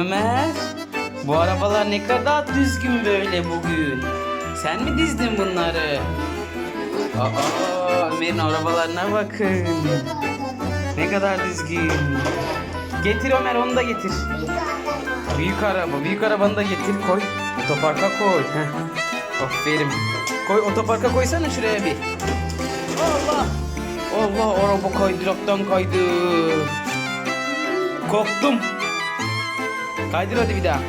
Ömer, bu arabalar ne kadar düzgün böyle bugün. Sen mi dizdin bunları? Aa, Ömer'in arabalarına bakın. Ne kadar düzgün. Getir Ömer onu da getir. Büyük araba, büyük arabanı da getir koy. Otoparka koy. Heh. Aferin. Koy otoparka koysana şuraya bir. Allah. Allah araba kaydıraktan kaydı. Korktum. Kaydır hadi bir daha.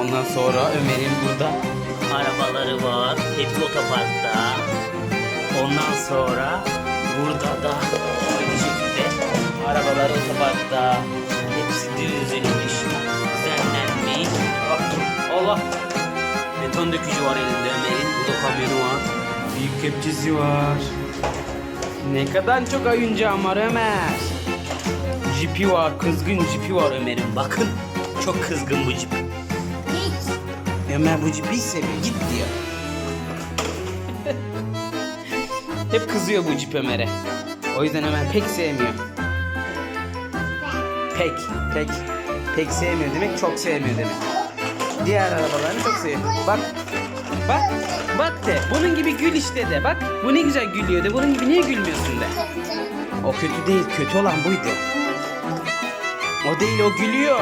Ondan sonra Ömer'in burada arabaları var. Hepsi otoparkta. Ondan sonra burada da aynı şekilde arabalar otoparkta. Hepsi düzülmüş, düzenlenmiş. Ah, Allah! Beton dökücü var elinde Ömer'in. Burada kamyonu var. Büyük kepçesi var. Ne kadar çok oyuncağım var Ömer. Jipi var, kızgın jipi var Ömer'in. Bakın, çok kızgın bu jip. Ömer bu cipi seviyor, git diyor. Hep kızıyor bu cip Ömer'e. O yüzden Ömer pek sevmiyor. Pek, pek, pek sevmiyor demek, çok sevmiyor demek. Diğer arabalarını çok seviyor. Bak, bak, bak de. Bunun gibi gül işte de. Bak, bu ne güzel gülüyor de. Bunun gibi niye gülmüyorsun de. O kötü değil, kötü olan buydu. O değil, o gülüyor.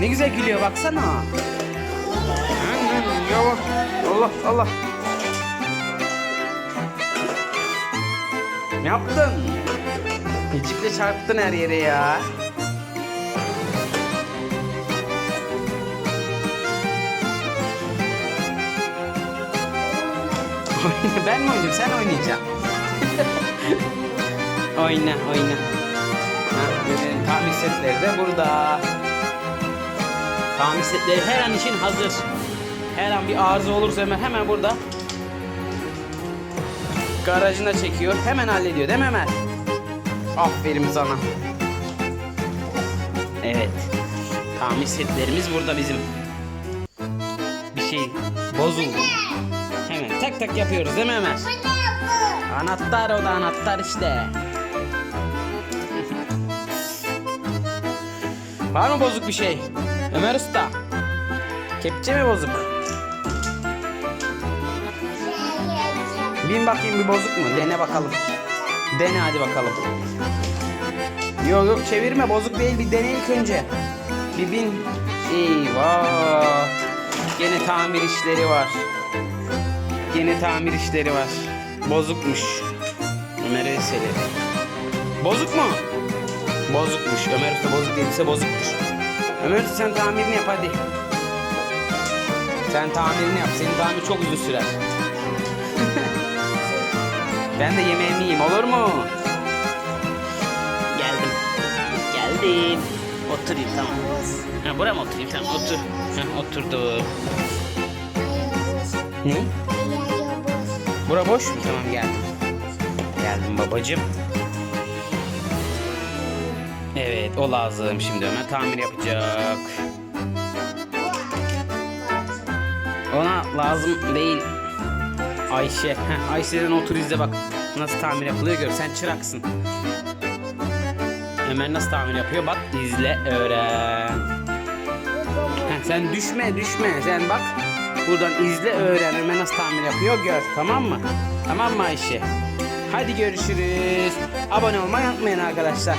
Ne güzel gülüyor baksana. Yavaş. Allah Allah. Ne yaptın? Ciple çarptın her yere ya. ben mi oynayayım? Sen oynayacaksın. oyna, oyna. Ha, setleri de burada. Tamir setleri her an için hazır. Her an bir arıza olursa hemen hemen burada. Garajına çekiyor. Hemen hallediyor değil mi Ömer? Aferin sana. Evet. Tamir setlerimiz burada bizim. Bir şey bozuldu. Hemen tak tak yapıyoruz değil mi Ömer? Anahtar o da anahtar işte. Var mı bozuk bir şey? Ömer Usta. Kepçe mi bozuk? Bin bakayım bir bozuk mu? Dene bakalım. Dene hadi bakalım. Yok yok çevirme bozuk değil bir dene ilk önce. Bir bin. Eyvah. Gene tamir işleri var. Gene tamir işleri var. Bozukmuş. Ömer Veyseli. Bozuk mu? Bozukmuş. Ömer Usta bozuk değilse bozuktur. Ömer Usta sen tamirini yap hadi. Sen tamirini yap. Senin tamir çok uzun sürer. ben de yemeğimi yiyeyim olur mu? Geldim. Geldim. Oturayım tamam. Ha, buraya mı oturayım tamam otur. Ha, oturdu. Ne? Bura boş mu? Tamam geldim. Geldim babacığım. Evet o lazım şimdi Ömer tamir yapacak. Ona lazım değil. Ayşe. Heh, Ayşe'den otur izle bak. Nasıl tamir yapılıyor gör. Sen çıraksın. Ömer nasıl tamir yapıyor? Bak izle öğren. Heh, sen düşme düşme. Sen bak. Buradan izle öğren. Ömer nasıl tamir yapıyor gör. Tamam mı? Tamam mı Ayşe? Hadi görüşürüz. Abone olmayı unutmayın arkadaşlar.